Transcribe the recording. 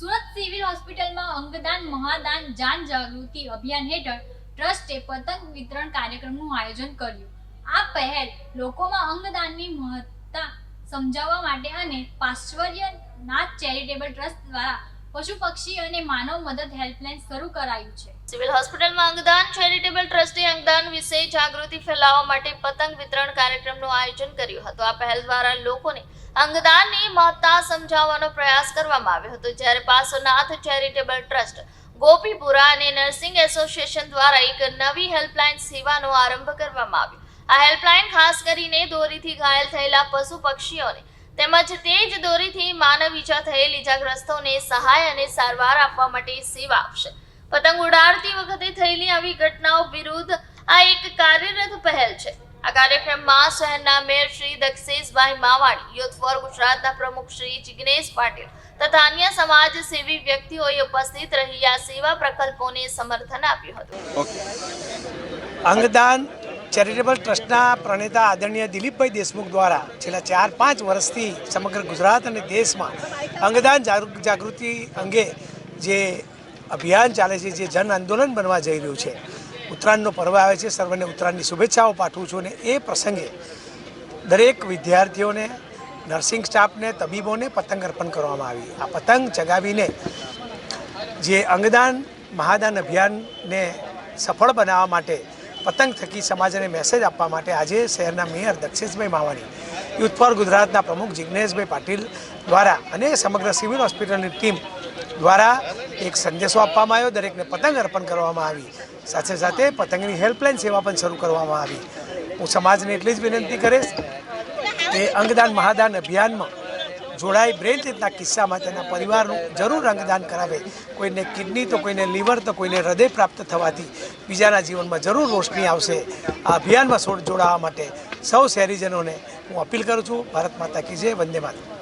Surat civil હોસ્પિટલમાં અંગદાન, મહાદાન, જાન જાગૃતિ અભિયાન હેઠળ ટ્રસ્ટે પતંગ વિતરણ કાર્યક્રમનું આયોજન કર્યું. આ પહેલ લોકોમાં અંગદાનની મહત્તા સમજાવવા માટે અને પાશ્ચર્યનાથ ચેરિટેબલ ટ્રસ્ટ દ્વારા પશુ પક્ષી અને માનવ મદદ હેલ્પલાઇન શરૂ કરાયું છે. સિવિલ હોસ્પિટલમાં અંગદાન, ચેરિટેબલ ટ્રસ્ટે અંગદાન વિશે જાગૃતિ ફેલાવવા માટે પતંગ વિતરણ કાર્યક્રમનું આયોજન કર્યું હતું. આ પહેલ દ્વારા લોકોને અંગદાનની મહત્તા સમજાવવાનો પ્રયાસ કરવામાં આવ્યો હતો. જ્યારે પાસોનાથ ચેરિટેબલ ટ્રસ્ટ, ગોપીપુરા અને નર્સિંગ એસોસિએશન દ્વારા એક નવી હેલ્પલાઇન સેવાનો આરંભ કરવામાં આવ્યો. આ હેલ્પલાઇન ખાસ કરીને દોરીથી ઘાયલ થયેલા પશુ પક્ષીઓને તેમજ તે જ દોરીથી માનવ ઈજા થયેલ ઈજાગ્રસ્તોને સહાય અને સારવાર આપવા માટે સેવા આપશે. પતંગ ઉડાડતી વખતે થયેલી આવી ઘટનાઓ વિરુદ્ધ આ એક કાર્યરત પહેલ છે. આ કાર્યક્રમમાં શહેરના mayor Shri Daksheshbhai Mavani, youth for ગુજરાતના પ્રમુખ શ્રી જિગ્નેશ પાટીલ તથા અન્ય સમાજ સેવી વ્યક્તિઓએ ઉપસ્થિત રહી આ સેવા પ્રકલ્પોને સમર્થન આપ્યું હતું. અંગદાન ચેરિટેબલ ટ્રસ્ટના પ્રણેતા આદરણીય દિલીપભાઈ દેશમુખ દ્વારા છેલ્લા ચાર પાંચ વર્ષથી સમગ્ર ગુજરાત અને દેશમાં અંગદાન જાગૃ- જાગૃતિ અંગે જે અભિયાન ચાલે છે, જે જન આંદોલન બનવા જઈ રહ્યું છે, ઉત્તરાયણનો પર્વ આવે છે, સર્વને ઉત્તરાયણની શુભેચ્છાઓ પાઠવું છું અને એ પ્રસંગે દરેક વિદ્યાર્થીઓને, નર્સિંગ સ્ટાફને, તબીબોને પતંગ અર્પણ કરવામાં આવી. આ પતંગ ચગાવીને જે અંગદાન, મહાદાન અભિયાનને સફળ બનાવવા માટે પતંગ થકી સમાજને મેસેજ આપવા માટે આજે શહેરના mayor Dakshishbhai Mavani youth for ગુજરાતના પ્રમુખ જિજ્ઞેશભાઈ પાટીલ દ્વારા અને સમગ્ર સિવિલ હોસ્પિટલની ટીમ દ્વારા એક સંદેશો આપવામાં આવ્યો. દરેકને પતંગ અર્પણ કરવામાં આવી. સાથે સાથે પતંગની હેલ્પલાઇન સેવા પણ શરૂ કરવામાં આવી. હું સમાજને એટલી જ વિનંતી કરીશ કે અંગદાન મહાદાન અભિયાનમાં જોડાઈ બ્રેન ડેથના કિસ્સામાં તેના પરિવારનું જરૂર અંગદાન કરાવે. કોઈને કિડની તો કોઈને લીવર તો કોઈને હૃદય પ્રાપ્ત થવાથી બીજાના જીવનમાં જરૂર રોશની આવશે. આ અભિયાનમાં જોડાવા માટે સૌ શહેરીજનોને હું અપીલ કરું છું. ભારત માતા કી જય, વંદે માતરમ.